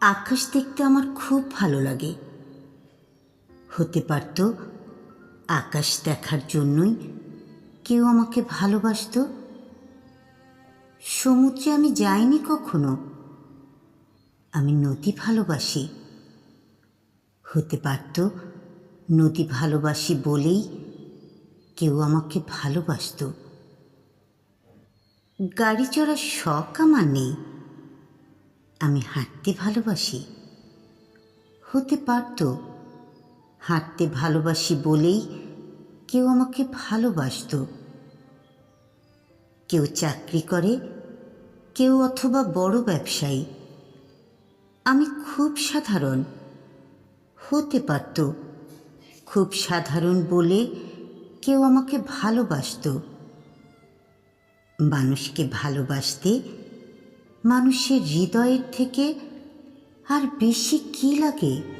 আকাশ দেখতে আমার খুব ভালো লাগে। হতে পারত, আকাশ দেখার জন্যই কেউ আমাকে ভালোবাসতো। সমুদ্রে আমি যাইনি কখনো। আমি নদী ভালোবাসি। হতে পারত, নদী ভালোবাসি বলেই কেউ আমাকে ভালোবাসতো। গাড়ি চড়ার শখ আমার নেই। আমি হাঁটতে ভালোবাসি। হতে পারত, হাঁটতে ভালোবাসি বলেই কেউ আমাকে ভালোবাসতো। কেউ চাকরি করে, কেউ অথবা বড় ব্যবসায়ী। আমি খুব সাধারণ। হতে পারত, খুব সাধারণ বলে কেউ আমাকে ভালোবাসতো। মানুষকে ভালোবাসতে মানুষের হৃদয়ের থেকে আর বেশি কি লাগে?